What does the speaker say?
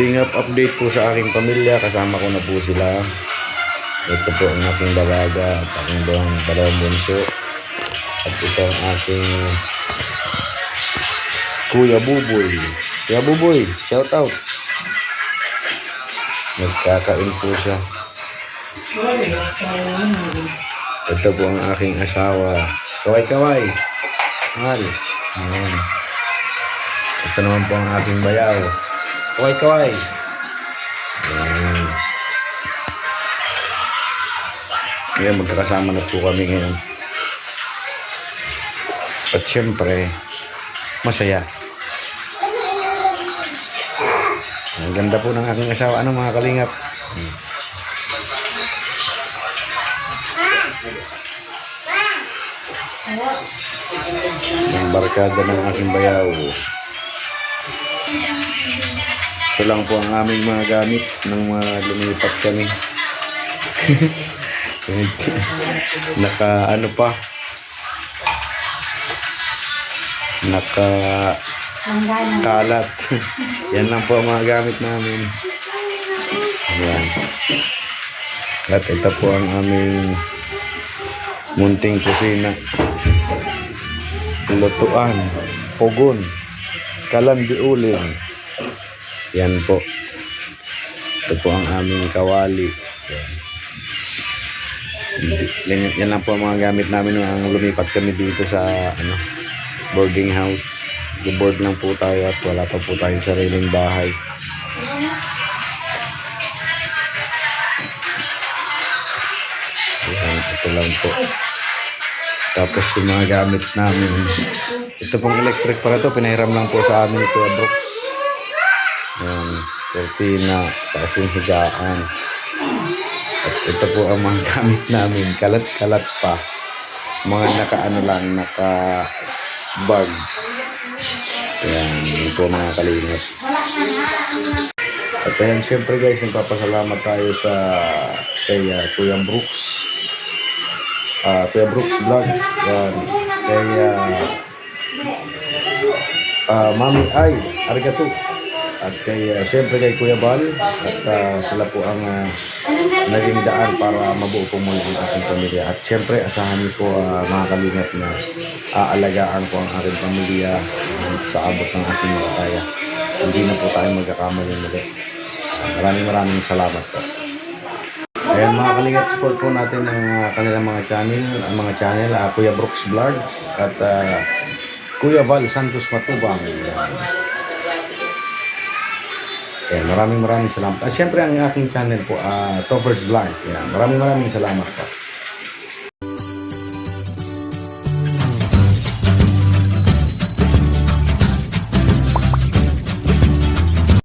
kalingap, update po sa aking pamilya. Kasama ko na po sila. Ito po ang aking dalaga at aking dalawang, dalawang bunso. At ito ang aking Kuya Buboy. Kuya Buboy, shout out. Nagkakain po siya. Ito po ang aking asawa. Kaway-kaway. Mahal. Ayan. Ito naman po ang aking bayaw. Kaway-kaway. Ayan. Ngayon, magkakasama na po kami ngayon. At syempre, masaya. Ang ganda po ng aking asawa. Ano mga kalingap? Hmm. Ang barkada ng aking bayaw. Lang po ang aming mga gamit nang mga lumipat kami. Naka ano pa? Naka kalat. Yan lang po ang mga gamit namin. Ayan. At ito po ang aming munting kusina. Lutuan, pugon, kalandiulin. Yan po. Ito po ang aming kawali. Yan, yan, yan lang po ang mga gamit namin nung lumipat kami dito sa ano, boarding house. Board lang po tayo at wala pa po tayong sariling bahay. Yan, ito lang po. Tapos yung mga gamit namin. Ito pong electric para to, pinahiram lang po sa amin Kuya Brooks. Yan, cortina, sa higaan. At ito po ang mga gamit namin, kalat-kalat pa. Mga naka-ano lang, naka-bag. Yan, yun po mga kalingap. At ayan, syempre guys, nagpapasalamat tayo sa kay uh, Kuya Brooks. Ah, Kuya Brooks Vlog. Yan. Kay uh, ah, Mami Ay, Arigato. At kay, uh, syempre kay Kuya Bal. At ah, sila po ang ah, naging daan para mabuo po muli ang aking pamilya. At syempre, asahan niyo po ah, mga kalingap na aalagaan ko ang aking pamilya ah, sa abot ng aking makakaya. Hindi na po tayo magkakamali muli. Maraming maraming salamat po. Ayan mga kalingap, support po natin ang uh, kanilang mga channel, ang mga channel, ah, Kuya Brooks Vlogs at ah, Kuya Val Santos Matubang. Ayan, maraming maraming salamat. At syempre ang aking channel po, uh, Toppers Vlog. Ayan, maraming maraming salamat po.